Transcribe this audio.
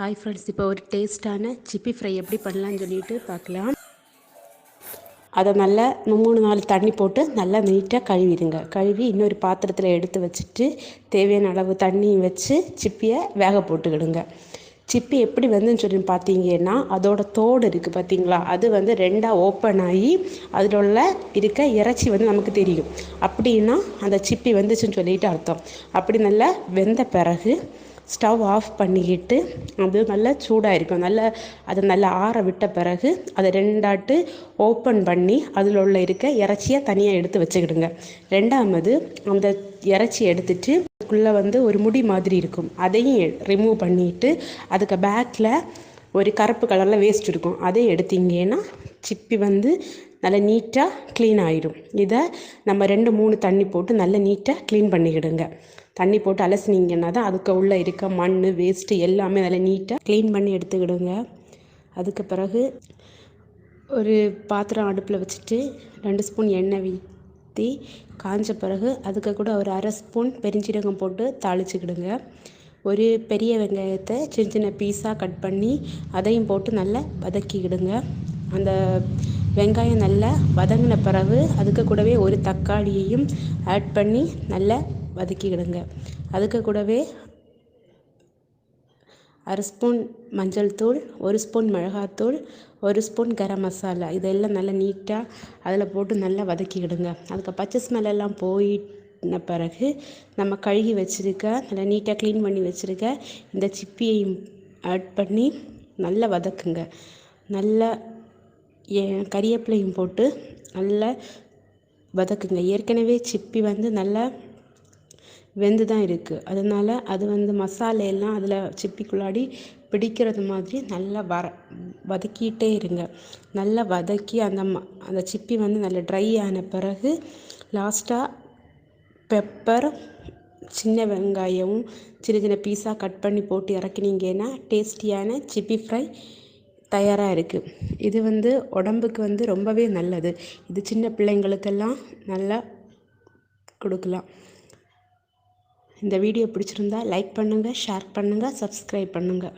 Hi friends இப்போ ஒரு டேஸ்ட்டான சிப்பி ஃப்ரை எப்படி பண்ணலான்னு சொல்லிட்டு பார்க்கலாம். அதை நல்லா மூணு நாலு தண்ணி போட்டு நல்லா நீட்டாக கழுவிடுங்க. கழுவி இன்னொரு பாத்திரத்தில் எடுத்து வச்சுட்டு தேவையான அளவு தண்ணி வச்சு சிப்பியை வேக போட்டுக்கிடுங்க. சிப்பி எப்படி வந்துன்னு சொல்லி பார்த்தீங்கன்னா அதோட தோடு இருக்குது பார்த்தீங்களா அது வந்து ரெண்டாக ஓப்பன் ஆகி அதில் உள்ள இருக்க இறைச்சி வந்து நமக்கு தெரியும். அப்படின்னா அந்த சிப்பி வந்துச்சுன்னு சொல்லிட்டு அர்த்தம். அப்படி நல்லா வெந்த பிறகு ஸ்டவ் ஆஃப் பண்ணிக்கிட்டு அது நல்லா சூடாக இருக்கும் நல்லா அதை நல்லா ஆற விட்ட பிறகு அதை ரெண்டாட்டு ஓப்பன் பண்ணி அதில் உள்ள இருக்க இறைச்சியை தனியாக எடுத்து வச்சுக்கிடுங்க. ரெண்டாவது அந்த இறைச்சி எடுத்துட்டு அதுக்குள்ளே வந்து ஒரு முடி மாதிரி இருக்கும். அதையும் ரிமூவ் பண்ணிவிட்டு அதுக்கு பேக்கில் ஒரு கருப்பு கலரில் வேஸ்ட் இருக்கும். அதை எடுத்தீங்கன்னா சிப்பி வந்து நல்லா நீட்டாக க்ளீன் ஆகிடும் இதை நம்ம ரெண்டு மூணு தண்ணி போட்டு நல்லா நீட்டாக க்ளீன் பண்ணிக்கிடுங்க. தண்ணி போட்டு அலசினீங்கன்னா தான் அதுக்கு உள்ளே இருக்க மண் வேஸ்ட்டு எல்லாமே நல்லா நீட்டாக க்ளீன் பண்ணி எடுத்துக்கிடுங்க. அதுக்கு பிறகு ஒரு பாத்திரம் அடுப்பில் வச்சுட்டு ரெண்டு ஸ்பூன் எண்ணெய் ஊற்றி காஞ்ச பிறகு அதுக்கு கூட ஒரு அரை ஸ்பூன் பெருஞ்சீரகம் போட்டு தாளிச்சுக்கிடுங்க. ஒரு பெரிய வெங்காயத்தை சின்ன சின்ன பீஸாக கட் பண்ணி அதையும் போட்டு நல்லா வதக்கிக்கிடுங்க. அந்த வெங்காயம் நல்லா வதங்கின பிறகு அதுக்கு கூடவே ஒரு தக்காளியையும் ஆட் பண்ணி நல்லா வதக்கிக்கிடுங்க. அதுக்கு கூடவே அரை ஸ்பூன் மஞ்சள் தூள் ஒரு ஸ்பூன் மிளகாத்தூள் ஒரு ஸ்பூன் கரம் மசாலா. இதெல்லாம் நல்லா நீட்டாக அதில் போட்டு நல்லா வதக்கிக்கிடுங்க. அதுக்கு பச்சை ஸ்மெல்லாம் போயின பிறகு நம்ம கழுகி வச்சுருக்க நல்லா நீட்டாக க்ளீன் பண்ணி வச்சுருக்க இந்த சிப்பியையும் ஆட் பண்ணி நல்லா வதக்குங்க. நல்லா கறிவேப்பிலையும் போட்டு நல்லா வதக்குங்க. ஏற்கனவே சிப்பி வந்து நல்லா வெந்து தான் இருக்குது அதனால் அது வந்து மசாலையெல்லாம் அதில் சிப்பிக்குள்ளாடி பிடிக்கிறது மாதிரி நல்லா வர வதக்கிட்டே இருங்க. நல்லா வதக்கி அந்த ம அந்த சிப்பி வந்து நல்லா ட்ரை ஆன பிறகு லாஸ்ட்டாக பெப்பர் சின்ன வெங்காயமும் சின்ன சின்ன பீஸாக கட் பண்ணி போட்டு இறக்குனீங்கன்னா டேஸ்டியான சிப்பி ஃப்ரை தயாராக இருக்குது இது வந்து உடம்புக்கு வந்து ரொம்பவே நல்லது. இது சின்ன பிள்ளைங்களுக்கெல்லாம் நல்லா கொடுக்கலாம். இந்த வீடியோ பிடிச்சிருந்தா லைக் பண்ணுங்கள் ஷேர் பண்ணுங்கள் சப்ஸ்கிரைப் பண்ணுங்கள்